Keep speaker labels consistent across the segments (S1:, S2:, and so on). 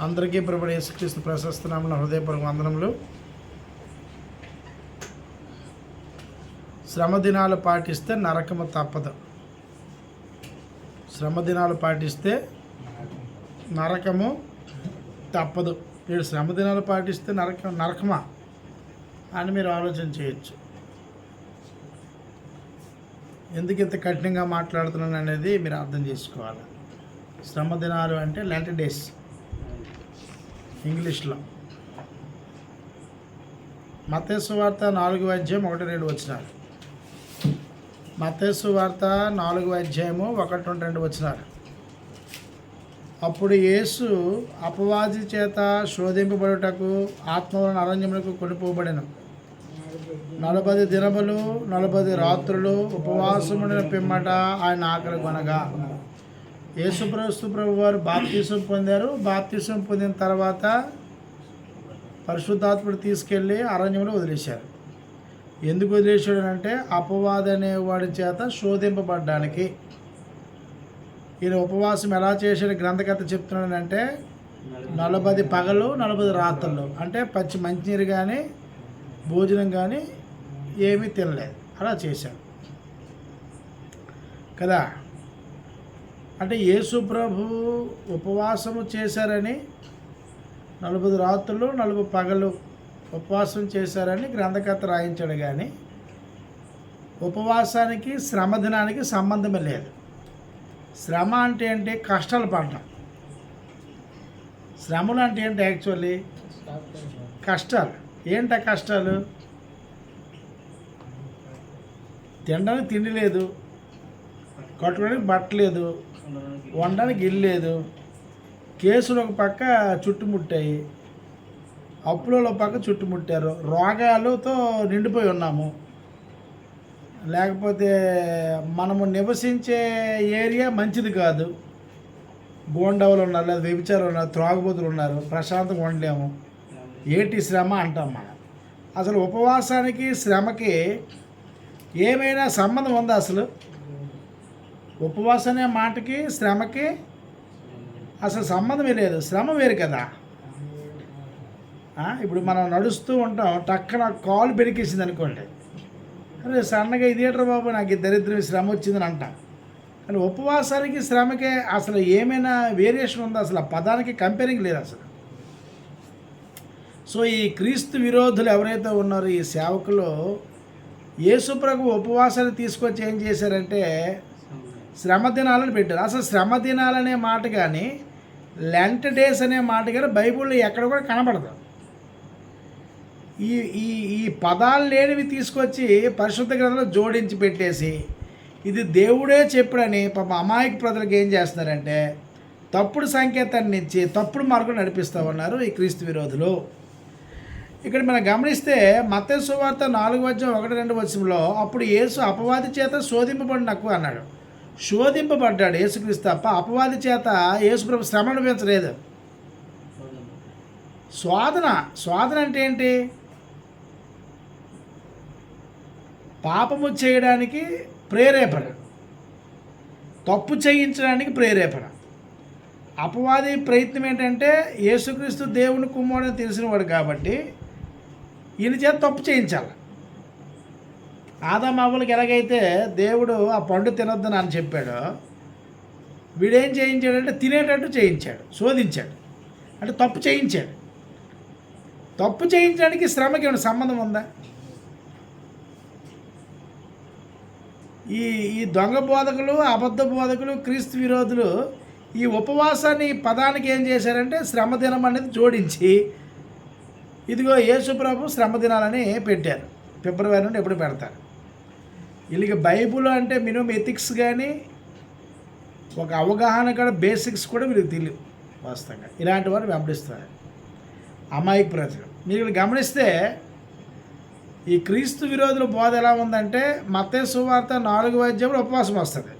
S1: అందరికీ ప్రభుడు యేసుక్రీస్తు ప్రశస్త హృదయపూర్వక వందనములు. శ్రమ దినాలు పాటిస్తే నరకము తప్పదు. శ్రమ దినాలు పాటిస్తే నరకము తప్పదు. మీరు శ్రమ దినాలు పాటిస్తే నరకం నరకమా? అని మీరు ఆలోచన చేయొచ్చు. ఎందుకు ఇంత కఠినంగా మాట్లాడుతున్నాను అనేది మీరు అర్థం చేసుకోవాలి. శ్రమ దినాలు అంటే లెంట్ డేస్. ఇంగ్లీష్లో. మతేసు వార్త నాలుగు అధ్యాయం ఒకటి రెండు వచ్చినారు మతేసు వార్త నాలుగు అధ్యాయము ఒకటి రెండు వచ్చినారు అప్పుడు యేసు అపవాది చేత శోధింపబడుటకు ఆత్మలను అరణ్యములకు కొనిపోబడిను. నలభై దినములు నలభై రాత్రులు ఉపవాసముడిన పిమ్మట ఆయన ఆకలి కొనగా. యేసుప్రస్తు ప్రభు వారు బాప్తీసం పొందారు. బాప్తీసం పొందిన తర్వాత పరిశుద్ధాత్ముడు తీసుకెళ్ళి అరణ్యంలో వదిలేశారు. ఎందుకు వదిలేశాడు అంటే అపవాద అనేవాడి చేత శోధింపబడ్డానికి. ఈయన ఉపవాసం ఎలా చేశాడు గ్రంథకర్త చెప్తున్నాడంటే నలభై పగలు నలభై రాత్రులు. అంటే పచ్చి మంచినీరు కానీ భోజనం కానీ ఏమీ తినలేదు. అలా చేశాడు. కదా? అంటే యేసు ప్రభు ఉపవాసము చేశారని నలభై రాత్రులు నలుగు పగలు ఉపవాసం చేశారని గ్రంథకర్త రాయించాడు కానీ ఉపవాసానికి శ్రమదినానికి సంబంధమే లేదు. శ్రమ అంటే ఏంటి? కష్టాలు పడటం. శ్రమలు అంటే ఏంటి యాక్చువల్లీ? కష్టాలు. ఏంట కష్టాలు? తినడానికి తిండి లేదు కట్టుకోవడానికి బట్టలేదు వండడానికి ఇల్లు లేదు. కేసులు ఒక పక్క చుట్టుముట్టాయి. అప్పులలో ఒక పక్క చుట్టుముట్టారు. రోగాలతో నిండిపోయి ఉన్నాము. లేకపోతే మనము నివసించే ఏరియా మంచిది కాదు. గోండవలు ఉన్నారు లేదా వ్యభిచారులు ఉన్నారు త్రాగుబోతులు ఉన్నారు ప్రశాంతంగా ఉండలేము. ఏటి శ్రమ అంటాం మనం. అసలు ఉపవాసానికి శ్రమకి ఏమైనా సంబంధం ఉందా అసలు? ఉపవాసం అనే మాటకి శ్రమకి అసలు సంబంధమే లేదు. శ్రమ వేరు కదా. ఇప్పుడు మనం నడుస్తూ ఉంటాం టక్కన కాలు బెరికేసింది అనుకోండి. అరే సన్నగా ఇదేటర్ బాబు నాకు దరిద్రం శ్రమ వచ్చిందని అంటాం. కానీ ఉపవాసానికి శ్రమకి అసలు ఏమైనా వేరియేషన్ ఉందా? అసలు ఆ పదానికి కంపేరింగ్ లేదు అసలు. సో ఈ క్రీస్తు విరోధులు ఎవరైతే ఉన్నారో ఈ సేవకులు యేసుప్రభు ఉపవాసాన్ని తీసుకొచ్చి ఏం చేశారంటే శ్రమ దినాలను పెట్టారు. అసలు శ్రమ దినాలనే మాట కానీ లెంట్ డేస్ అనే మాట కానీ బైబిల్లో ఎక్కడ కూడా కనబడదు. ఈ ఈ ఈ పదాలు లేనివి తీసుకొచ్చి పరిశుద్ధ గ్రంథంలో జోడించి పెట్టేసి ఇది దేవుడే చెప్పుడని పాప అమాయక ప్రజలకు ఏం చేస్తున్నారంటే తప్పుడు సంకేతాన్ని ఇచ్చి తప్పుడు మార్గం నడిపిస్తూ ఉన్నారు ఈ క్రీస్తు విరోధులు. ఇక్కడ మనం గమనిస్తే మత్తయి వార్త నాలుగు వచ్చం ఒకటి రెండు వచ్చంలో అప్పుడు యేసు అపవాది చేత శోధింపబడినకు అన్నాడు. శోధింపబడ్డాడు యేసుక్రీస్తు తప్ప అపవాది చేత యేసుప్రభు శ్రమ అనిపించలేదు శోధన శోధన అంటే ఏంటి? పాపము చేయడానికి ప్రేరేపణ. తప్పు చేయించడానికి ప్రేరేపణ. అపవాది ప్రయత్నం ఏంటంటే యేసుక్రీస్తు దేవుని కుమారుని తెలిసినవాడు కాబట్టి ఈయన చేత తప్పు చేయించాలి. ఆదామావులకి ఎలాగైతే దేవుడు ఆ పండు తినొద్దని అని చెప్పాడో వీడేం చేయించాడంటే తినేటట్టు చేయించాడు శోధించాడు. అంటే తప్పు చేయించాడు. తప్పు చేయించడానికి శ్రమకి ఏమైనా సంబంధం ఉందా? ఈ ఈ దొంగ బోధకులు అబద్ధ బోధకులు క్రీస్తు విరోధులు ఈ ఉపవాసాన్ని పదానికి ఏం చేశారంటే శ్రమ దినం అనేది జోడించి ఇదిగో యేసుప్రభు శ్రమ దినాలని పెట్టారు. ఫిబ్రవరి నుండి ఎప్పుడు పెడతారు? వీళ్ళకి బైబుల్ అంటే మినిమం ఎథిక్స్ కానీ ఒక అవగాహన కూడా బేసిక్స్ కూడా వీళ్ళకి తెలియదు వాస్తవంగా. ఇలాంటి వారు వెంబడిస్తారు. అమాయక ప్రజలు. మీరు గమనిస్తే ఈ క్రీస్తు విరోధుల బోధ ఎలా ఉందంటే మతే సువార్త నాలుగు వైద్యంలో ఉపవాసం వస్తుంది.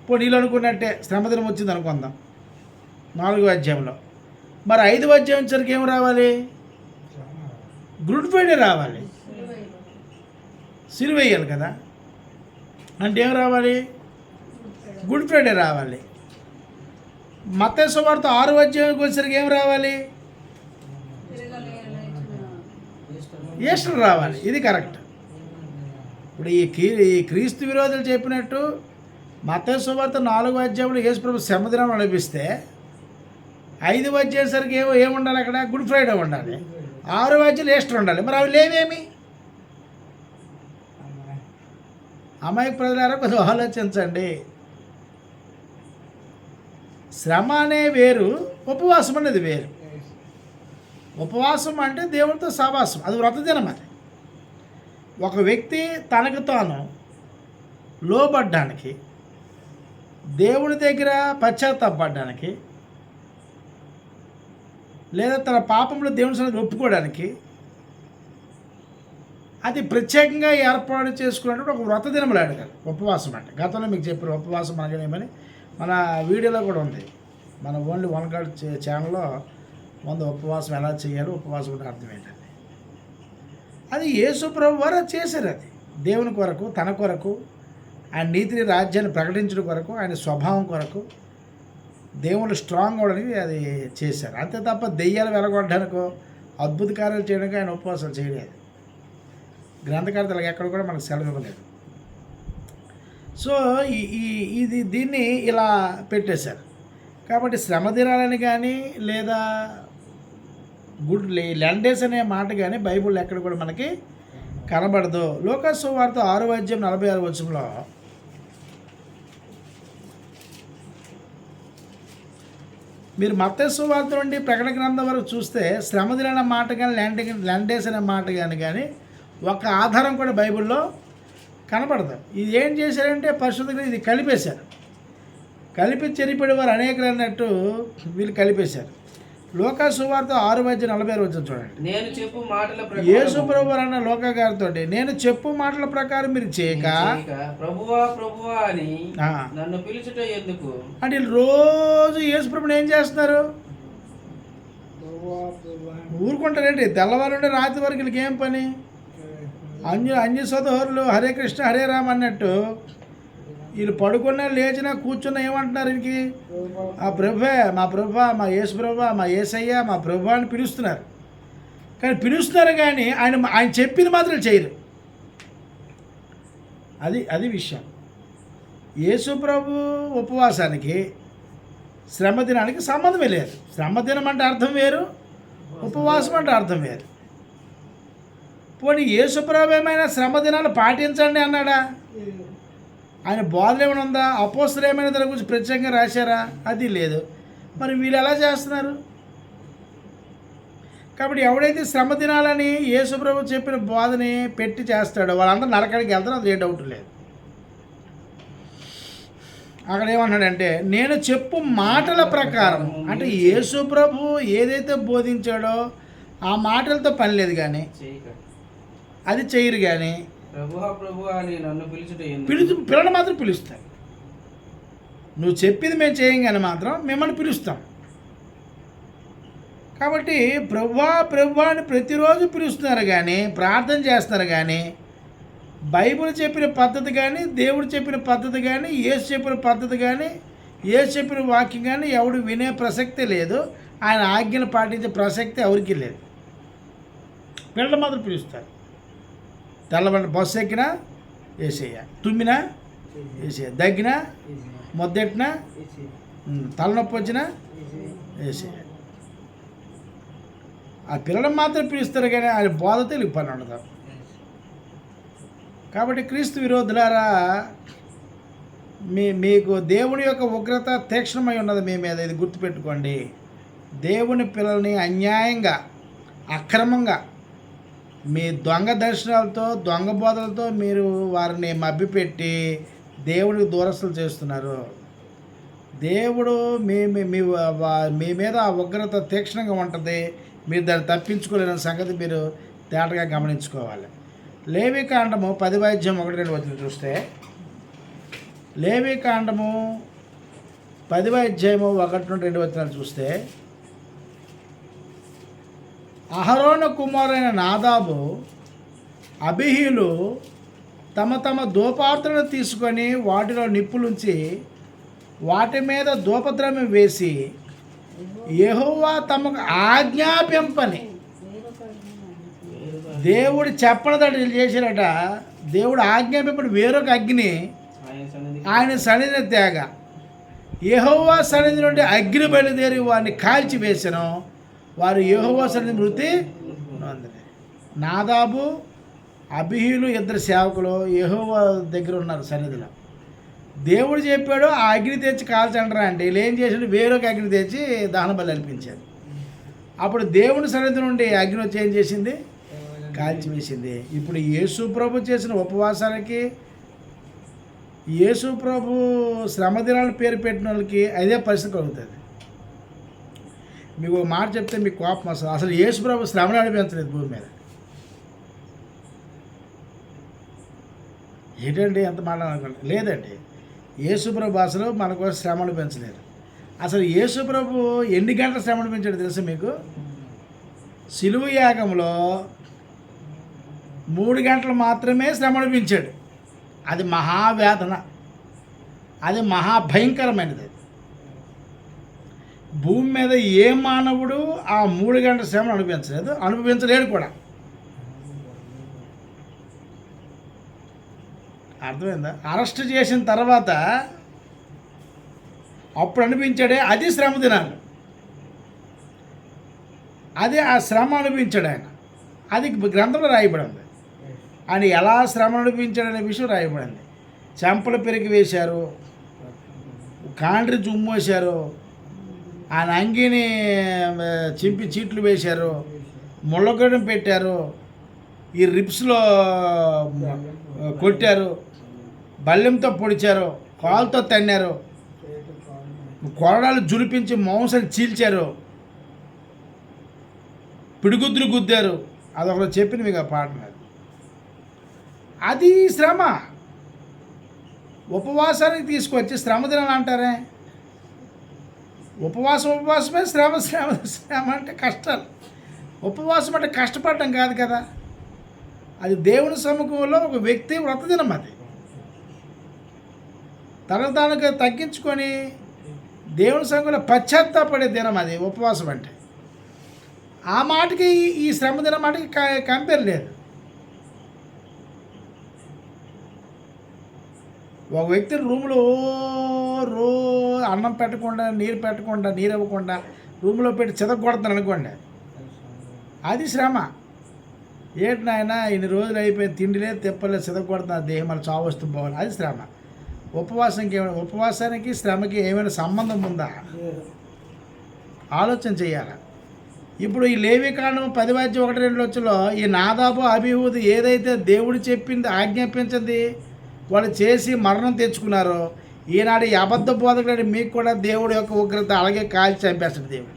S1: ఇప్పుడు నీళ్ళు అనుకున్నట్టే శ్రమదినం వచ్చింది అనుకుందాం. నాలుగు అధ్యాయంలో. మరి ఐదు అధ్యాయం వచ్చరికి ఏం రావాలి? గుడ్ ఫ్రైడే రావాలి. సిలువేయాలి కదా. అంటే ఏం రావాలి? గుడ్ ఫ్రైడే రావాలి. మతేశ్వ వార్త ఆరు వచ్చేకి వచ్చేసరికి ఏం రావాలి? ఈస్టర్ రావాలి. ఇది కరెక్ట్. ఇప్పుడు ఈ క్రీ ఈ క్రీస్తు విరోధులు చెప్పినట్టు మతేశ్వ వార్త నాలుగు అధ్యాయంలో యేసుప్రభు సముద్రం నడిపిస్తే ఐదు వచ్చేసరికి ఏమో ఏముండాలి అక్కడ? గుడ్ ఫ్రైడే ఉండాలి. ఆరు వచ్చేలు ఈస్టర్ ఉండాలి. మరి అవి లేవేమి? అమాయక ప్రజలారా కొంచెం ఆలోచించండి. శ్రమ అనే వేరు ఉపవాసం అనేది వేరు. ఉపవాసం అంటే దేవునితో సహవాసం అది వ్రతదినం అది. ఒక వ్యక్తి తనకు తాను లోబడ్డానికి దేవుని దగ్గర పశ్చాత్తాపడడానికి లేదా తన పాపంలో దేవుని సన్నిధిలో ఒప్పుకోవడానికి అది ప్రత్యేకంగా ఏర్పాటు చేసుకున్నటువంటి ఒక వ్రత దినములు అడగాలి ఉపవాసం అంటే. గతంలో మీకు చెప్పారు ఉపవాసం అనగానేమని మన వీడియోలో కూడా ఉంది. మన ఓన్లీ వన్ గార్డ్ ఛానల్లో వంద ఉపవాసం ఎలా చేయాలో ఉపవాసం అంటే అర్థం అది యేసు ప్రభు వారు చేశారు అది. దేవుని కొరకు తన కొరకు ఆయన నీతిని రాజ్యాన్ని ప్రకటించడం కొరకు ఆయన స్వభావం కొరకు దేవుళ్ళు స్ట్రాంగ్ అవడానికి అది చేశారు. అంతే తప్ప దెయ్యాలు వెలగొట్టడానికో అద్భుత కార్యాలు చేయడానికి ఆయన ఉపవాసాలు చేయలేదు. గ్రంథకర్తలకు ఎక్కడ కూడా మనకు సెలవు ఇవ్వలేదు సో ఈ ఈ ఇది దీన్ని ఇలా పెట్టేశారు. కాబట్టి శ్రమ దినాలని కానీ లేదా గుడ్ లెండేస్ అనే మాట కానీ బైబుల్ ఎక్కడ కూడా మనకి కనబడదు. లోకస్వ వార్త ఆరు వాద్యం నలభై ఆరు వచ్చంలో మీరు మత్స్సు వార్త నుండి ప్రకటన గ్రంథం వరకు చూస్తే శ్రమ దిన మాట కానీ ల్యాండ్ ల్యాండేస్ అనే మాట కానీ కానీ ఒక ఆధారం కూడా బైబిల్లో కనపడదు. ఇది ఏం చేశారంటే పరిశుద్ధంగా ఇది కలిపేశారు. కలిపి చెరిపడి వారు అనేకలు అన్నట్టు వీళ్ళు కలిపేశారు. లోకా సువార్త ఆరు మధ్య నలభై ఆరు వచ్చింది చూడండి.
S2: నేను చెప్పు మాటల
S1: యేసు ప్రభు అన్న లోక గారితో నేను చెప్పు మాటల ప్రకారం మీరు చేయక.
S2: ప్రభువా ప్రభువా అని నన్ను పిలుచుట ఎందుకు?
S1: అంటే వీళ్ళు రోజు యేసు ప్రభుని ఏం చేస్తున్నారు? ఊరుకుంటారేంటి? తెల్లవారు రాత్రి వరకు వీళ్ళకి ఏం పని? అంజు అంజు సోదరులు హరే కృష్ణ హరే రామ్ అన్నట్టు వీళ్ళు పడుకున్నా లేచినా కూర్చున్నా ఏమంటున్నారు వీరికి ఆ ప్రభే మా ప్రభ మా యేసు ప్రభ మా ఏసయ్య మా ప్రభు అని పిలుస్తున్నారు. కానీ పిలుస్తున్నారు కానీ ఆయన ఆయన చెప్పింది మాత్రం చేయరు. అది అది విషయం. యేసు ప్రభు ఉపవాసానికి శ్రమ దినానికి సంబంధమే లేదు. శ్రమ దినం అంటే అర్థం వేరు ఉపవాసం అంటే అర్థం వేరు. పోనీ యేసుప్రభు ఏమైనా శ్రమ దినాలు పాటించండి అన్నాడా? ఆయన బోధన ఏమైనా ఉందా? అపోస్తులు ఏమైనా దాని గురించి ప్రత్యేకంగా రాశారా? అది లేదు. మరి వీళ్ళు ఎలా చేస్తున్నారు? కాబట్టి ఎవడైతే శ్రమ దినాలని యేసుప్రభు చెప్పిన బోధని పెట్టి చేస్తాడో వాళ్ళందరూ నరకానికి వెళ్తారో అది ఏ డౌట్ లేదు. అక్కడ ఏమన్నాడంటే నేను చెప్పు మాటల ప్రకారం అంటే యేసుప్రభు ఏదైతే బోధించాడో ఆ మాటలతో పని లేదు కానీ అది చేయరు కానీ
S2: ప్రభువా ప్రభువా
S1: పిలుచు పిల్లలు మాత్రం పిలుస్తారు. నువ్వు చెప్పింది మేము చేయం కానీ మాత్రం మిమ్మల్ని పిలుస్తాం. కాబట్టి ప్రభా ప్రభా అని ప్రతిరోజు పిలుస్తున్నారు కానీ ప్రార్థన చేస్తున్నారు కానీ బైబిల్ చెప్పిన పద్ధతి కానీ దేవుడు చెప్పిన పద్ధతి కానీ ఏసు చెప్పిన పద్ధతి కానీ ఏసు చెప్పిన వాక్యం కానీ ఎవడు వినే ప్రసక్తే లేదు. ఆయన ఆజ్ఞలు పాటించే ప్రసక్తి ఎవరికి లేదు. పిల్లలు మాత్రం పిలుస్తారు. తెల్లబండి బస్సు ఎక్కినా వేసేయ తుమ్మినా వేసేయ దగ్గినా మొద్దెట్టినా తలనొప్పి వచ్చినా వేసేయ ఆ పిల్లలు మాత్రం పిలుస్తారు కానీ ఆయన బోధ తెలుగు పని ఉండదు. కాబట్టి క్రీస్తు విరోధులారా మీ మీకు దేవుని యొక్క ఉగ్రత తీక్షణమై ఉన్నది మీ మీద. ఇది గుర్తుపెట్టుకోండి. దేవుని పిల్లల్ని అన్యాయంగా అక్రమంగా మీ దొంగ దర్శనాలతో దొంగ బోధలతో మీరు వారిని మభ్యపెట్టి దేవుడికి దూరస్తులు చేస్తున్నారు. దేవుడు మీ మీ మీ మీద ఆ ఉగ్రత తీక్షణంగా ఉంటుంది. మీరు దాన్ని తప్పించుకోలేని సంగతి మీరు తేటగా గమనించుకోవాలి. లేవి కాండము పది వైద్యం ఒకటి రెండు వచ్చిన చూస్తే లేవి కాండము పది వైద్యము ఒకటి నుండి రెండు వచ్చిన చూస్తే అహరోన కుమారైన నాదాబు అభిహీలు తమ తమ దోపాత్రను తీసుకొని వాటిలో నిప్పులుంచి వాటి మీద ధూపద్రవ్యం వేసి యెహోవా తమకు ఆజ్ఞాపింపని దేవుడు చెప్పనదట వీళ్ళు చేశారట. దేవుడు ఆజ్ఞాపింపడు వేరొక అగ్ని
S2: ఆయన సన్నిధి
S1: త్యాగ సన్నిధిని తేగ సన్నిధి నుండి అగ్ని బయలుదేరి వారిని కాల్చివేశాను వారు యెహోవా సన్నిధి మృతి నొందిరి నాదాబు అభిహీలు ఇద్దరు సేవకులు యహోవా దగ్గర ఉన్నారు సన్నిధిలో. దేవుడు చెప్పాడు ఆ అగ్ని తెచ్చి కాల్చండ్రా అంటే వీళ్ళు ఏం చేసాడు వేరొక అగ్ని తెచ్చి దహన బలి అనిపించారు అప్పుడు దేవుని సన్నిధి నుండి అగ్ని వచ్చి ఏం చేసింది కాల్చివేసింది. ఇప్పుడు యేసు ప్రభు చేసిన ఉపవాసాలకి యేసు ప్రభు శ్రమదినాలను పేరు పెట్టిన వాళ్ళకి అదే పరిస్థితి కలుగుతుంది. మీకు మాట చెప్తే మీకు కోపం వస్తుంది. అసలు యేసు ప్రభు శ్రమను అనిపించలేదు భూమి మీద. ఏంటండి ఎంత మాట అనుకోండి లేదండి. యేసుప్రభు అసలు మన కోసం శ్రమను పెంచలేదు. అసలు యేసుప్రభు ఎన్ని గంటల శ్రమను పెంచాడు తెలుసా మీకు? సిలువ యాగంలో మూడు గంటలు మాత్రమే శ్రమ అనిపించాడు అది మహావేదన. అది మహాభయంకరమైనది. భూమి మీద ఏ మానవుడు ఆ మూడు గంటల శ్రమను అనిపించలేదు అనుభవించలేడు కూడా. అర్థమైందా? అరెస్ట్ చేసిన తర్వాత అప్పుడు అనిపించాడే అది శ్రమ దినాలు. అది ఆ శ్రమ అనిపించాడు ఆయన. అది గ్రంథంలో రాయబడింది. ఆయన ఎలా శ్రమ అనిపించాడనే విషయం రాయబడింది. చెంపలు పెరిగి వేశారు కాండ్రి జుమ్మేశారు ఆయన అంగిని చింపి చీట్లు వేశారు ముళ్ళగడం పెట్టారు ఈ రిప్స్లో కొట్టారు బల్లెంతో పొడిచారు కాలుతో తన్నారు కొరడాలు జులిపించి మాంసం చీల్చారు పిడిగుద్దులు గుద్దారు. అదొకరు చెప్పిన మీకు ఆ పాట అది శ్రమ. ఉపవాసానికి తీసుకొచ్చి శ్రమ దినాలు అంటారే? ఉపవాసం ఉపవాసమే శ్రమ శ్రమ శ్రమ అంటే కష్టాలు. ఉపవాసం అంటే కష్టపడడం కాదు కదా. అది దేవుని సముఖంలో ఒక వ్యక్తి వ్రతదినం అది. తనకు తానుగా తగ్గించుకొని దేవుని సముఖంలో పశ్చాత్తాపడే దినం అది ఉపవాసం అంటే. ఆ మాటకి ఈ- ఈ శ్రమ దినం మాటకి కంపేర్ లేదు. ఒక వ్యక్తి రూమ్లో రో అన్నం పెట్టకుండా నీరు పెట్టకుండా నీరు ఇవ్వకుండా రూమ్లో పెట్టి చెదగొడతాను అనుకోండి. అది శ్రమ. ఏంటి నాయన ఇన్ని రోజులు అయిపోయి తిండిలే తిప్పలే చితగొడుతున్నా దేహం మళ్ళీ చావు వస్తుంది పోవాలి. అది శ్రమ. ఉపవాసంకి ఏమైనా ఉపవాసానికి శ్రమకి ఏమైనా సంబంధం ఉందా? ఆలోచన చేయాలి. ఇప్పుడు ఈ లేవికాండం పది వాద్యం ఒకటి రెండు వచ్చులో ఈ నాదాబు అభివృద్ధి ఏదైతే దేవుడు చెప్పింది ఆజ్ఞాపించింది వాళ్ళు చేసి మరణం తెచ్చుకున్నారో ఈనాడు ఈ అబద్ధ బోధకుడు మీకు కూడా దేవుడు యొక్క ఉగ్రత అలాగే కాల్చి చంపేస్తాడు దేవుడు.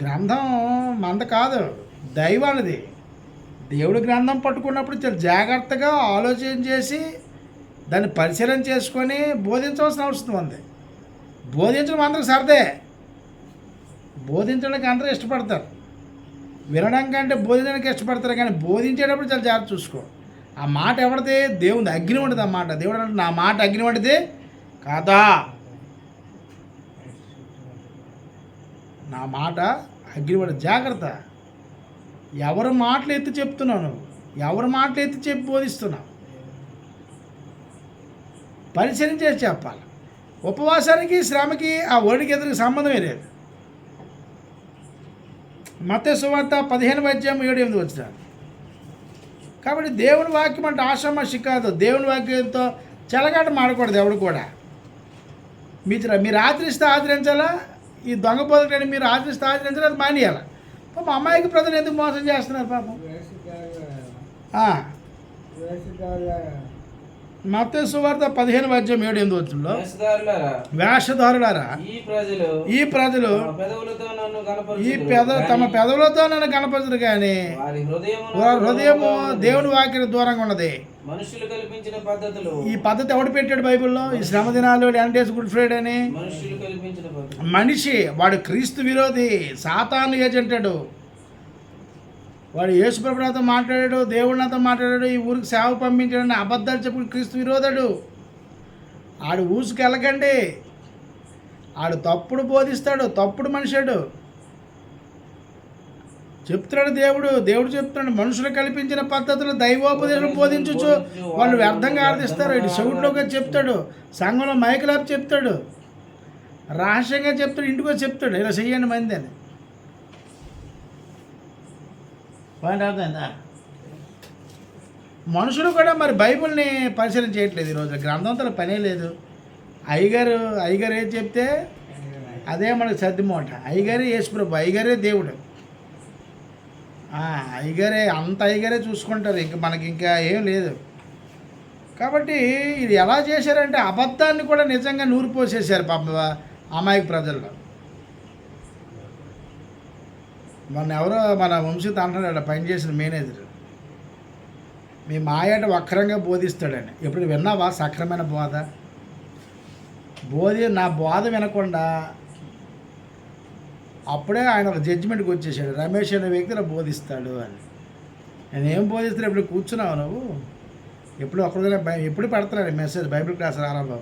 S1: గ్రంథం మంద కాదు దైవానిది దేవుడి గ్రంథం పట్టుకున్నప్పుడు చాలా జాగ్రత్తగా ఆలోచన చేసి దాన్ని పరిశీలన చేసుకొని బోధించవలసిన అవసరం ఉంది. బోధించడం అందరికి సరదే. బోధించడానికి అందరూ ఇష్టపడతారు. వినడం కంటే బోధించడానికి ఇష్టపడతారు కానీ బోధించేటప్పుడు చాలా జాగ్రత్త చూసుకో. ఆ మాట ఎవడితే దేవుని అగ్ని వంటిది ఆ మాట. దేవుడు అంటే నా మాట అగ్ని వంటిది కాదా? నా మాట అగ్ని వంటి జాగ్రత్త. ఎవరి మాటలు ఎత్తి చెప్తున్నావు నువ్వు ఎవరి మాటలు ఎత్తి చెప్పి బోధిస్తున్నావు పరిశీలన చేసి చెప్పాలి. ఉపవాసానికి శ్రమకి ఆ ఒడికి ఎదురుకి సంబంధమే లేదు. మత సువార్త పదిహేను అధ్యాయం ఏడు ఎనిమిది వచ్చిన కాబట్టి దేవుని వాక్యం అంటే ఆషామాషి కాదు. దేవుని వాక్యంతో చెలగాట మాడకూడదు ఎవడు కూడా. మీరు మీరు ఆచరిస్తే ఆచరించాలా ఈ దొంగ బతుకని మీరు ఆచరిస్తే ఆచరించాలి అది మానేయాలి? పాపం అమ్మాయికి ప్రజలు ఎందుకు మోసం చేస్తున్నారు పాపం? మత సువార్త పదిహేను అధ్యాయం ఏడు ఎనిమిది వచ్చిందో
S2: వేషధారులారా, ఈ ప్రజలు
S1: ఈ పెద తమ పెదవులతో నన్ను కనపరచరు కానీ
S2: వారి హృదయము
S1: దేవుని వాక్యం దూరంగా ఉన్నది.
S2: మనుషులు కల్పించిన పద్ధతులు.
S1: ఈ పద్ధతి ఎవడు పెట్టాడు బైబిల్లో? ఈ శ్రమ దినాలు డేస్ గుడ్ ఫ్రైడే అని.
S2: మనుషులు కల్పించిన పద్ధతులు.
S1: మనిషి వాడు క్రీస్తు విరోధి సాతాను ఏజెంటాడు. వాడు యేసుప్రభు నాతో మాట్లాడాడు దేవుడు నాతో మాట్లాడాడు ఈ ఊరికి సేవ పంపించాడని అబద్ధాలు చెప్పి క్రీస్తు విరోధుడు. ఆడు ఊసుకెళ్ళకండి ఆడు తప్పుడు బోధిస్తాడు తప్పుడు మనిషాడు. చెప్తున్నాడు దేవుడు దేవుడు చెప్తున్నాడు మనుషులు కల్పించిన పద్ధతులు దైవోపదేశం బోధించచ్చు వాళ్ళు వ్యర్థంగా ఆరాధిస్తారు. ఇటు చెవుట్లోకి చెప్తాడు సంఘంలో మైకులాపి చెప్తాడు రహస్యంగా చెప్తాడు ఇంటికి చెప్తాడు ఇలా చెయ్యండి మంది అని. పాయింట్ అర్థమైందా? మనుషులు కూడా మరి బైబిల్ని పరిశీలన చేయట్లేదు ఈరోజు. గ్రంథంతో పనే లేదు. అయ్యగారు అయ్యగారు ఏది చెప్తే అదే మనకు సర్దిమోట. అయ్యగారే యేసుప్రభు అయ్యగారే దేవుడు. అయ్యగారే అంత అయ్యగారే చూసుకుంటారు. ఇంక మనకి ఇంకా ఏం లేదు. కాబట్టి ఇది ఎలా చేశారంటే అబద్ధాన్ని కూడా నిజంగా నూరిపోసేసారు పాప అమాయక ప్రజల్లో. మొన్న ఎవరో మన వంశీత అంటున్నాడు పని చేసిన మేనేజర్. మీ మాయట వక్రంగా బోధిస్తాడని. ఎప్పుడు విన్నావా సక్రమైన బోధ? బోధి నా బోధ వినకుండా అప్పుడే ఆయన ఒక జడ్జిమెంట్కి వచ్చేసాడు. రమేష్ అనే వ్యక్తి బోధిస్తాడు అని. నేను ఏం బోధిస్తాను ఎప్పుడు కూర్చున్నావు నువ్వు? ఎప్పుడు ఒక్కడికైనా బై ఎప్పుడు పెడతాడు మెసేజ్ బైబిల్ క్లాస్ ఆరంభం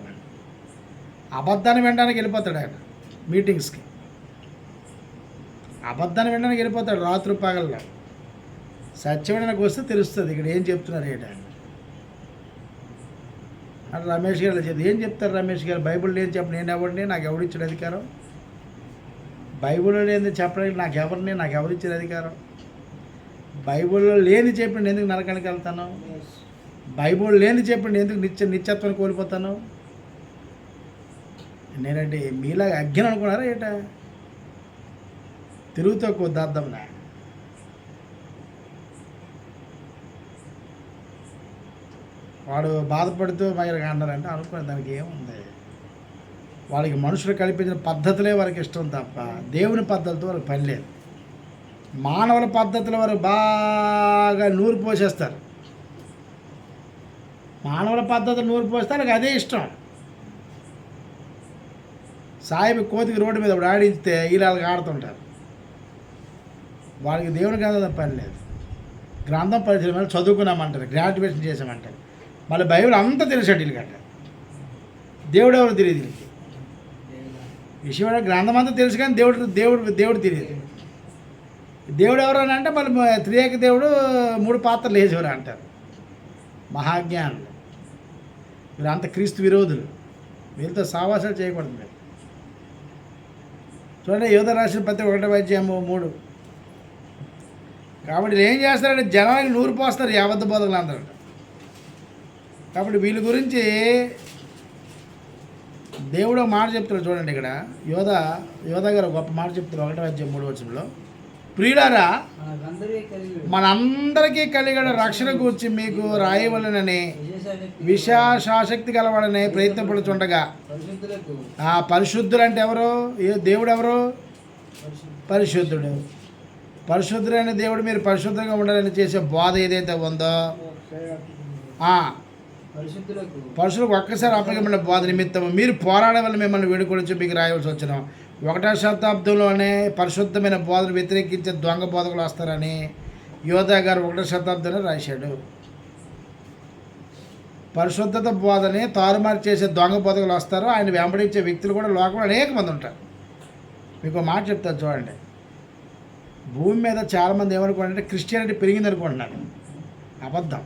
S1: అబద్ధాన్ని వినడానికి వెళ్ళిపోతాడు ఆయన మీటింగ్స్కి అబద్ధాన్ని వినడానికి వెళ్ళిపోతాడు రాత్రి పగల్లో సత్యమైనకు వస్తే తెలుస్తుంది ఇక్కడ ఏం చెప్తున్నారు ఏంటి అని. రమేష్ గారు చెప్తే ఏం చెప్తారు రమేష్ గారు? బైబిల్ లేని చెప్పండి నేను ఎవరిని నాకు ఎవరిచ్చిన అధికారం? బైబిల్లో లేని చెప్పడానికి నాకు ఎవరిని నాకు ఎవరిచ్చిన అధికారం? బైబిల్లో లేని చెప్పిన ఎందుకు నరకానికి వెళ్తాను? బైబిల్ లేని చెప్పండి ఎందుకు నిత్య నిత్యత్వాన్ని కోల్పోతాను? నేనంటే మీలా అజ్ఞానం అనుకున్నారా ఏటా? తిరుగుతో కొద్దాద్దాంనా వాడు బాధపడుతూ మరి అంటారంటే అనుకునే దానికి ఏముంది? వాళ్ళకి మనుషులు కల్పించిన పద్ధతులే వారికి ఇష్టం తప్ప దేవుని పద్ధతితో వాళ్ళకి పని లేదు. మానవుల పద్ధతుల వారు బాగా నూరు పోసేస్తారు. మానవుల పద్ధతులు నూరు పోస్తే వాళ్ళకి అదే ఇష్టం. సాయిబు కోతికి రోడ్డు మీద ఆడిస్తే వీళ్ళు వాళ్ళకి ఆడుతుంటారు. వాళ్ళకి దేవుని గ్రంథం పని లేదు. గ్రంథం పరిచయం చదువుకున్నామంటారు గ్రాడ్యుయేషన్ చేసామంటారు మళ్ళీ బైబిల్ అంతా తెలిసాడు వీళ్ళకంట దేవుడు ఎవరు తెలియదు వీళ్ళకి? విషయం గ్రంథం అంతా తెలుసు కానీ దేవుడు దేవుడు దేవుడు తెలియదు. దేవుడు ఎవరు అని అంటే మళ్ళీ త్రియేక దేవుడు మూడు పాత్రలు వేసేవారు అంటారు. మహాజ్ఞానులు. వీళ్ళంతా క్రీస్తు విరోధులు. వీళ్ళతో సావాసాలు చేయకూడదు మీరు. చూడండి యోధ రాసిన పత్రిక ఒకటో వైద్యము మూడు. కాబట్టి ఏం చేస్తారంటే జనానికి నూరు పోస్తారు ఈ అబద్ధ బోధకులు అందరూ కాబట్టి వీళ్ళ గురించి దేవుడు మాట చెప్తున్నాడు చూడండి ఇక్కడ. యోధ యోధ గారు గొప్ప మాట చెప్తున్నారు ఒకటో అధ్యాయం మూడు వచ్చంలో ప్రియులారా మనందరికీ కలిగిన రక్షణ గురించి మీకు రాయవలనని
S2: విశేషానికి
S1: విశాశాశక్తి గలవాడని ప్రయత్నపడుచుండగా. ఆ పరిశుద్ధులు అంటే ఎవరు? ఏ దేవుడు ఎవరు? పరిశుద్ధుడు. పరిశుద్ధులైన దేవుడు మీరు పరిశుద్ధంగా ఉండాలని చేసే బోధ ఏదైతే ఉందో పరుషులకు ఒక్కసారి అప్పగించిన బోధ నిమిత్తం మీరు పోరాడవల్ల మిమ్మల్ని వేడుకొనిచ్చి మీకు రాయవలసి వచ్చిన. ఒకటో శతాబ్దంలోనే పరిశుద్ధమైన బోధను వ్యతిరేకించే దొంగ బోధకులు వస్తారని యోధా గారు ఒకటో శతాబ్దంలో రాశాడు. పరిశుద్ధత బోధని తారుమారు చేసే దొంగ బోధకులు వస్తారు. ఆయన వెంబడించే వ్యక్తులు కూడా లోకంలో అనేక మంది ఉంటారు. మీకు మాట చెప్తాను చూడండి. భూమి మీద చాలామంది ఏమనుకుంటారంటే క్రిస్టియానిటీ పెరిగింది అనుకుంటున్నారు అబద్ధం.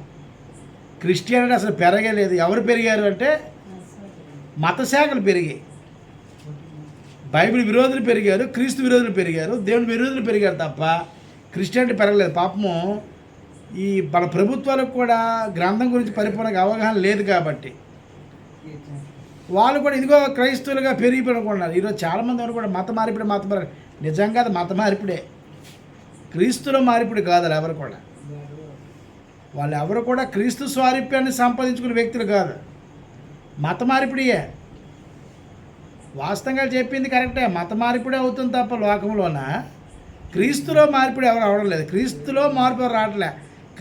S1: క్రిస్టియానిటీ అసలు పెరగలేదు. ఎవరు పెరిగారు అంటే మత శాఖలు పెరిగాయి. బైబిల్ విరోధులు పెరిగారు క్రీస్తు విరోధులు పెరిగారు దేవుని విరోధులు పెరిగారు తప్ప క్రిస్టియానిటీ పెరగలేదు. పాపము ఈ మన ప్రభుత్వాలకు కూడా గ్రంథం గురించి పరిపూర్ణంగా అవగాహన లేదు కాబట్టి. వాళ్ళు కూడా ఇదిగో క్రైస్తవులుగా పెరిగిపోయి ఈరోజు చాలామంది ఎవరు కూడా మత మార్పిడి మత మారి నిజంగా అది మత మార్పిడే. క్రీస్తులో మార్పిడి కాదు ఎవరు కూడా. వాళ్ళు ఎవరు కూడా క్రీస్తు స్వారూప్యాన్ని సంపాదించుకునే వ్యక్తులు కాదు. మత మార్పిడియే. వాస్తవంగా చెప్పింది కరెక్టే. మత మార్పిడి అవుతుంది తప్ప లోకంలోన? క్రీస్తులో మార్పిడి ఎవరు అవడం లేదు. క్రీస్తులో మార్పు రావట్లే.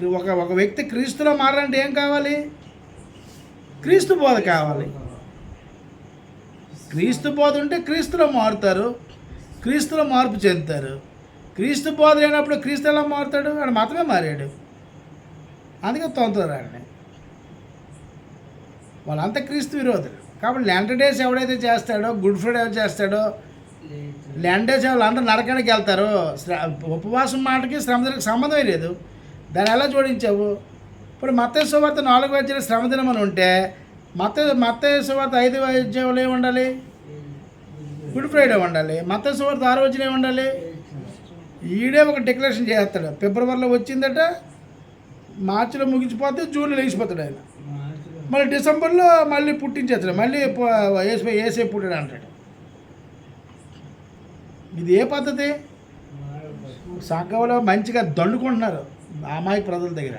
S1: ఒక ఒక వ్యక్తి క్రీస్తులో మారాలంటే ఏం కావాలి? క్రీస్తు బోధ కావాలి. క్రీస్తు బోధ ఉంటే క్రీస్తులో మారుతారు. క్రీస్తులో మార్పు చెందుతారు. క్రీస్తు బోధ లేనప్పుడు క్రీస్తు ఎలా మారుతాడు? వాడు మాత్రమే మారాడు. అందుకే తొందర వాళ్ళంతా క్రీస్తు విరోధులు. కాబట్టి లెంట డేస్ ఎవడైతే చేస్తాడో గుడ్ ఫ్రైడే ఎవరు చేస్తాడో
S2: లేదు
S1: డేస్ వాళ్ళందరూ నరకానికి వెళ్తారు శ్ర- ఉపవాసం మాటకి శ్రమదినకి సంబంధమే లేదు. దాన్ని ఎలా జోడించావు? ఇప్పుడు మత్త సువార్త నాలుగు వైద్యులు శ్రమదినం అని ఉంటే మత మత్త సువార్త ఐదు వైద్యంలో ఏమి ఉండాలి? గుడ్ ఫ్రైడే ఉండాలి. మత్త సువార్త ఆరు వచ్చిన ఏమి ఉండాలి? ఈడే ఒక డిక్లరేషన్ చేస్తాడు. ఫిబ్రవరిలో వచ్చిందట మార్చిలో ముగిసిపోతే జూన్లో లేచిపోతాడు ఆయన. మళ్ళీ డిసెంబర్లో మళ్ళీ పుట్టించేస్తాడు. మళ్ళీ ప- ఏసే పుట్టాడు అంటాడు. ఇది ఏ పద్ధతి?
S2: మారదు.
S1: సంఘంలో మంచిగా దండుకుంటున్నారు అమాయక ప్రజల దగ్గర.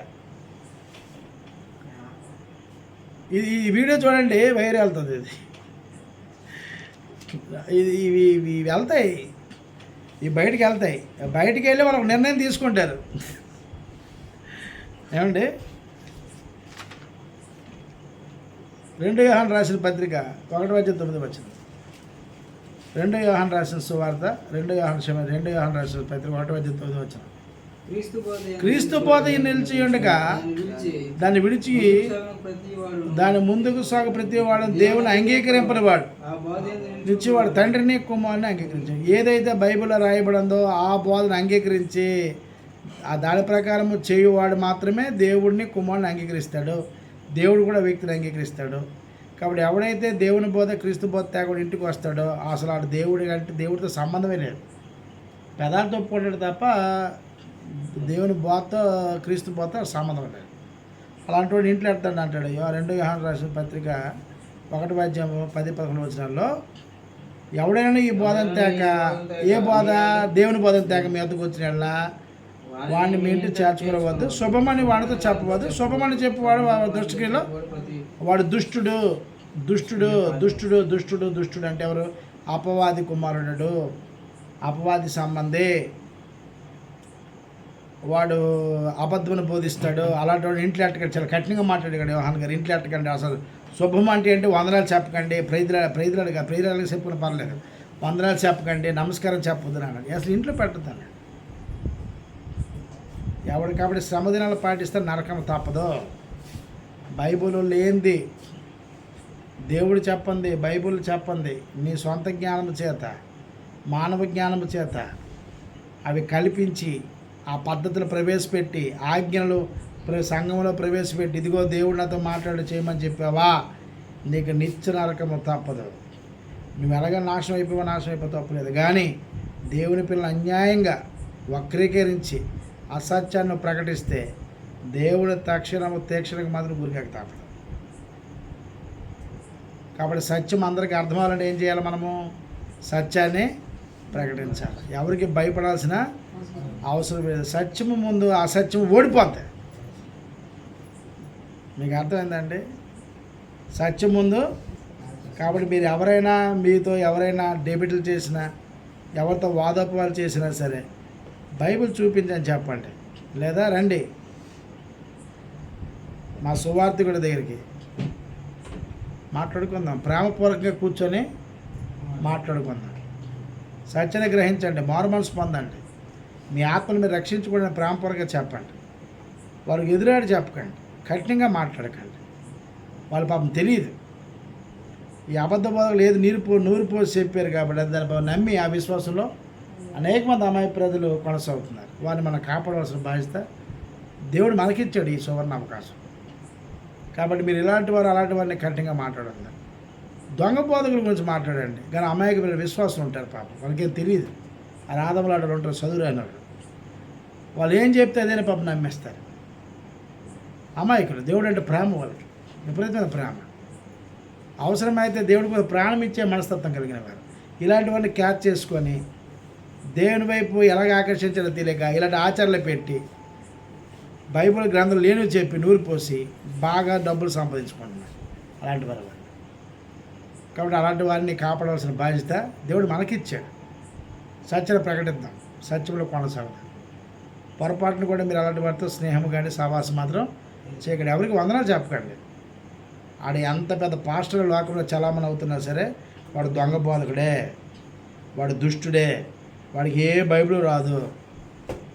S1: ఇది ఈ వీడియో చూడండి వైర్ వెళ్తుంది ఇది. ఇది ఇవి ఇవి వెళ్తాయి. ఇవి బయటికి వెళ్తాయి. బయటికి వెళ్ళి వాళ్ళు నిర్ణయం తీసుకుంటారు. ఏమండి? రెండు యోహాన్ రాసిన పత్రిక ఒకటి వచ్చిన తొమ్మిది వచ్చింది. రెండు యోహాన్ రాసిన సువార్త రెండు యోహాన్ రెండు యోహాన్ రాసిన పత్రిక ఒకటి వచ్చిన తొమ్మిది వచ్చింది.
S2: క్రీస్తు బోధ
S1: నిలిచి ఉండగా
S2: దాన్ని విడిచి
S1: దాని ముందుకు సాగు ప్రతి వాడు దేవుని అంగీకరింపని వాడు నిలిచేవాడు తండ్రిని కుమారుని అంగీకరించాడు. ఏదైతే బైబిల్లో రాయబడిందో ఆ బోధను అంగీకరించి ఆ దాని ప్రకారము చేయువాడు మాత్రమే దేవుడిని కుమారుని అంగీకరిస్తాడు. దేవుడు కూడా వ్యక్తిని అంగీకరిస్తాడు. కాబట్టి ఎవడైతే దేవుని బోధ క్రీస్తు బోధ తేకుండా ఇంటికి వస్తాడో అసలు ఆడు దేవుడి అంటే దేవుడితో సంబంధమే లేదు. పెదాలతో ఒప్పుకుంటాడు తప్ప దేవుని బోధతో క్రీస్తు బోధతో సంబంధం లేదు. అలాంటి వాడు ఇంట్లో ఎడతాడు అంటాడు. "యో, రెండో యోహాను రాసిన పత్రిక ఒకటి వాద్యం పది పదకొండు వచనాల్లో ఎవడైనా ఈ బోధన తేక ఏ బోధ? దేవుని బోధన తేక మీ వద్దకు వచ్చిన వాడిని మీ ఇంటికి చేర్చుకోవద్దు శుభమని వాడితో చెప్పవద్దు. శుభమని చెప్పేవాడు
S2: ప్రతి
S1: వాడు దుష్టుడు. దుష్టుడు దుష్టుడు దుష్టుడు దుష్టుడు అంటే ఎవరు? అపవాది కుమారుడు. అపవాది సంబంధి. వాడు అబద్ధమును బోధిస్తాడు అలాంటి వాడు ఇంట్లో ఎట్టకండి చాలా కఠినంగా మాట్లాడాడు యోహాన్ గారు. ఇంట్లో ఎట్టకండి అసలు శుభం అంటే ఏంటి? వందనాలు చెప్పకండి ప్రైజ్లా ప్రైజ్లాడు కాదు ప్రైజ్లాడికి చెప్పిన పర్లేదు. వందనాలు చెప్పకండి నమస్కారం చెప్పొద్దు అన్నాడు. అసలు ఇంట్లో పెట్టద్దు ఎవడు కాబట్టి శ్రమదినాలు పాటిస్తే నరకం తప్పదు. బైబుల్ లేనిది. దేవుడు చెప్పంది బైబుల్ చెప్పంది నీ సొంత జ్ఞానము చేత మానవ జ్ఞానము చేత అవి కల్పించి ఆ పద్ధతులు ప్రవేశపెట్టి ఆజ్ఞలు ప్ర- సంఘంలో ప్రవేశపెట్టి ఇదిగో దేవుడు నాతో మాట్లాడి చేయమని చెప్పావా? నీకు నిత్య నరకము తప్పదు. నువ్వు ఎలాగ నాశనం అయిపోవా? నాశనం అయిపో తప్పలేదు. కానీ దేవుని పిల్లలు అన్యాయంగా వక్రీకరించి అసత్యాన్ని ప్రకటిస్తే దేవుడు తక్షణము తీక్షణకు మాత్రం గురికాక తప్పదు కాబట్టి సత్యం అందరికీ అర్థం అవ్వాలంటే ఏం చేయాలి మనము? సత్యాన్ని ప్రకటించాలి. ఎవరికి భయపడాల్సిన అవసరం లేదు. సత్యము ముందు అసత్యము ఓడిపోతాయి మీకు అర్థమైందండి? సత్యం ముందు కాబట్టి మీరు ఎవరైనా మీతో ఎవరైనా డెబిట్లు చేసినా ఎవరితో వాదోపవాలు చేసినా సరే బైబిల్ చూపించని చెప్పండి. లేదా రండి. మా సువార్థకుడి దగ్గరికి మాట్లాడుకుందాం. ప్రేమపూర్వకంగా కూర్చొని మాట్లాడుకుందాం. సత్యాన్ని గ్రహించండి. మార్మల్స్ పొందండి. మీ ఆత్మను మీరు రక్షించుకోవడానికి ప్రేమపూర్వకంగా చెప్పండి. వాళ్ళకి ఎదురాడి చెప్పకండి. కఠినంగా మాట్లాడకండి. వాళ్ళ పాపం తెలియదు. ఈ అబద్ధ బోధకులు ఏది నీరు పో నూరు పోసి చెప్పారు కాబట్టి దాని పాపం నమ్మి ఆ విశ్వాసంలో అనేక మంది అమాయక ప్రజలు కొనసాగుతున్నారు. వారిని మనం కాపాడవలసిన బాధ్యత దేవుడు మనకిచ్చాడు ఈ సువర్ణ అవకాశం. కాబట్టి మీరు ఇలాంటి వారు అలాంటి వారిని కఠినంగా మాట్లాడుతున్నారు దొంగ బోధకుల గురించి మాట్లాడండి. కానీ అమాయకమైన విశ్వాసం ఉంటారు పాపం. వాళ్ళకేం తెలియదు. ఆ రాధములాడలు ఉంటారు చదువురైన వాళ్ళు ఏం చెప్తే అదే పాపం నమ్మేస్తారు. అమాయకులు దేవుడు అంటే ప్రేమ వాళ్ళకి. విపరీతమైన ప్రేమ. అవసరమైతే దేవుడి మీద ప్రాణం ఇచ్చే మనస్తత్వం కలిగిన వారు. ఇలాంటివన్నీ క్యాచ్ చేసుకొని దేవుని వైపు ఎలాగ ఆకర్షించాలో తెలియక ఇలాంటి ఆచరణలు పెట్టి బైబిల్ గ్రంథం లేనివి చెప్పి నూరు పోసి బాగా డబ్బులు సంపాదించుకుంటున్నారు. అలాంటి వారు కాబట్టి అలాంటి వారిని కాపాడవలసిన బాధ్యత దేవుడు మనకిచ్చాడు. సత్యను ప్రకటిద్దాం. సత్యంలో కొనసాగుదాం. పొరపాటును కూడా మీరు అలాంటి వారితో స్నేహం కానీ సావాసం మాత్రం చేయకండి. ఎవరికి వందనాలు చెప్పకండి. ఆడ ఎంత పెద్ద పాస్టర్ లోకంలో చలామణి అవుతున్నా సరే వాడు దొంగ బోధకుడే వాడు దుష్టుడే వాడికి ఏ బైబిల్ రాదు.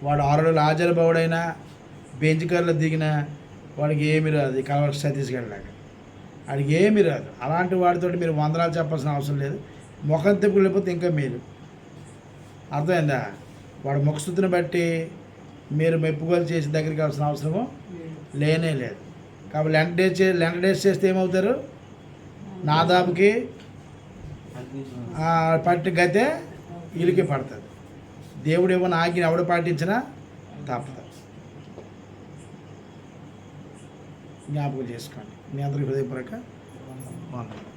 S1: వాడు ఆరు హాజరుబావుడైనా బెంచ్ కార్లో దిగినా వాడికి ఏమి రాదు. కలవర్ సతీష్ గడిలాగా వాడికి ఏమి రాదు. అలాంటి వాడితో మీరు వందనాలు చెప్పాల్సిన అవసరం లేదు. ముఖం తిప్పుకు లేకపోతే ఇంకా మీరు అర్థమైందా? వాడు ముఖస్థుతిని బట్టి మీరు మెప్పుగోలు చేసి దగ్గరికి కావాల్సిన అవసరము లేనే లేదు. కాబట్టి లెంట డేస్ చే లెంట డేస్ చేస్తే ఏమవుతారు? నాదాపుకి ఆ, పట్టి ఇలికి పడుతుంది దేవుడు ఏమో ఆజ్ఞ ఎవడు పాటించినా తప్పదు. జ్ఞాపకం చేసుకోండి. మీ అందరికీ హృదయపూర్వక వందనాలు.